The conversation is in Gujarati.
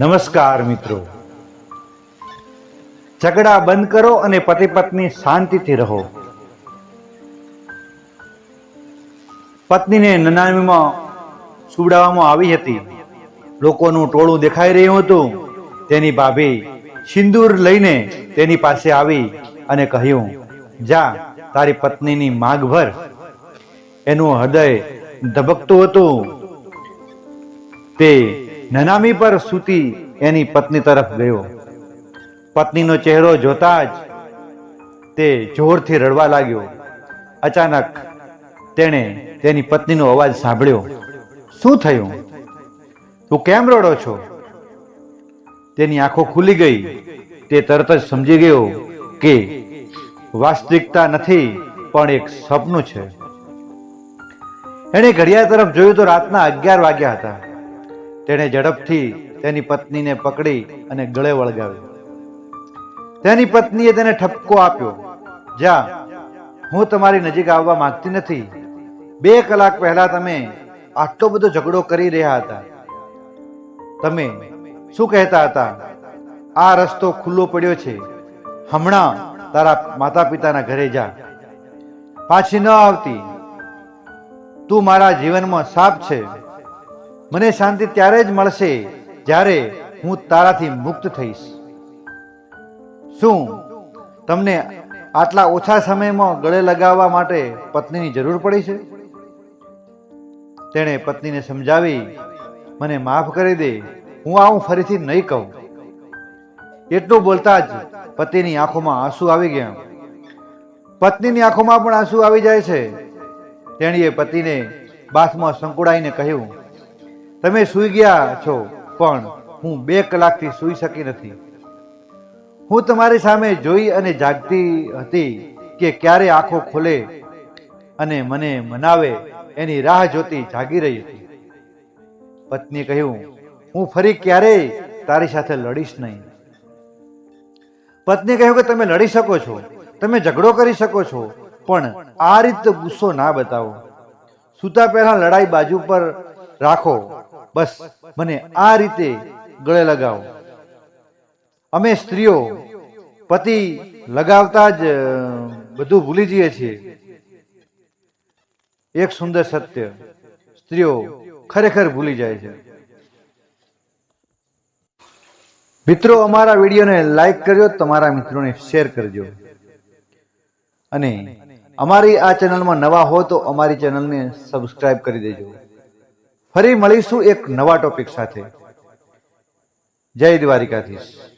નમસ્કાર મિત્રો. ઝઘડા બંધ કરો અને પતિ પત્ની શાંતિથી રહો. પત્નીને નનામીમાં સુવડાવવામાં આવી હતી. લોકોનું ટોળું દેખાઈ રહ્યું હતું. તેની ભાભી સિંદૂર લઈને તેની પાસે આવી અને કહ્યું, જા, તારી પત્નીની માગ ભર. એનું હૃદય ધબકતું હતું. તે નનામી પર સૂતી એની પત્ની તરફ ગયો. પત્નીનો ચહેરો જોતા જ તે જોરથી રડવા લાગ્યો. અચાનક તેણે તેની પત્નીનો અવાજ સાંભળ્યો. શું થયું? તું કેમ રડો છો? તેની આંખો ખુલી ગઈ. તે તરત જ સમજી ગયો કે વાસ્તવિકતા નથી, પણ એક સપનું છે. એણે ઘડિયાળ તરફ જોયું તો રાતના અગિયાર વાગ્યા હતા. તેણે ઝડપથી તેની પત્નીને પકડી અને ગળે વળગાવી તેની પત્નીએ તેને ઠપકો આપ્યો. જા, હું તમારી નજીક આવવા માંગતી નથી. બે કલાક પહેલા તમે આટલો બધો ઝઘડો કરી રહ્યા હતા. તમે શું કહેતા હતા? આ રસ્તો ખુલ્લો પડ્યો છે. હમણાં તારા માતા પિતાના ઘરે જા. પાછી ન આવતી. તું મારા જીવનમાં સાપ છે. મને શાંતિ ત્યારે જ મળશે જ્યારે હું તારાથી મુક્ત થઈશ. શું તમને આટલા ઓછા સમયમાં ગળે લગાવવા માટે પત્નીની જરૂર પડી છે? તેણે પત્નીને સમજાવી, મને માફ કરી દે, હું આવું ફરીથી નહીં કહું. એટલું બોલતા જ પતિની આંખોમાં આંસુ આવી ગયા. પત્નીની આંખોમાં પણ આંસુ આવી જાય છે. તેણીએ પતિને બાથમાં સંકુડાઈને કહ્યું તમે સૂઈ ગયા છો, પણ હું બે કલાકથી સૂઈ શકી નથી. હું તમારી સામે જોઈ અને જાગતી હતી કે ક્યારે આંખો ખોલે અને મને મનાવે એની રાહ જોતી જાગી રહી હતી. પત્નીએ કહ્યું, હું ફરી ક્યારેય તારી સાથે લડીશ નહીં. પત્નીએ કહ્યું કે તમે લડી શકો છો, તમે ઝઘડો કરી શકો છો, પણ આ રીતે ગુસ્સો ના બતાવો. સૂતા પહેલા લડાઈ બાજુ પર રાખો બસ, મને આ રીતે ગળે લગાવો. અમે સ્ત્રીઓ, પતિ લગાવતા જ બધું ભૂલી જઈએ છીએ. એક સુંદર સત્ય સ્ત્રીઓ ખરેખર ભૂલી જાય છે. મિત્રો, અમારા વિડીયોને લાઈક કરજો, તમારા મિત્રોને શેર કરજો. અને અમારી આ ચેનલમાં નવા હો તો અમારી ચેનલને સબસ્ક્રાઈબ કરી દેજો. ફરી મળીશું એક નવા ટોપિક સાથે. જય દ્વારિકાધીશ.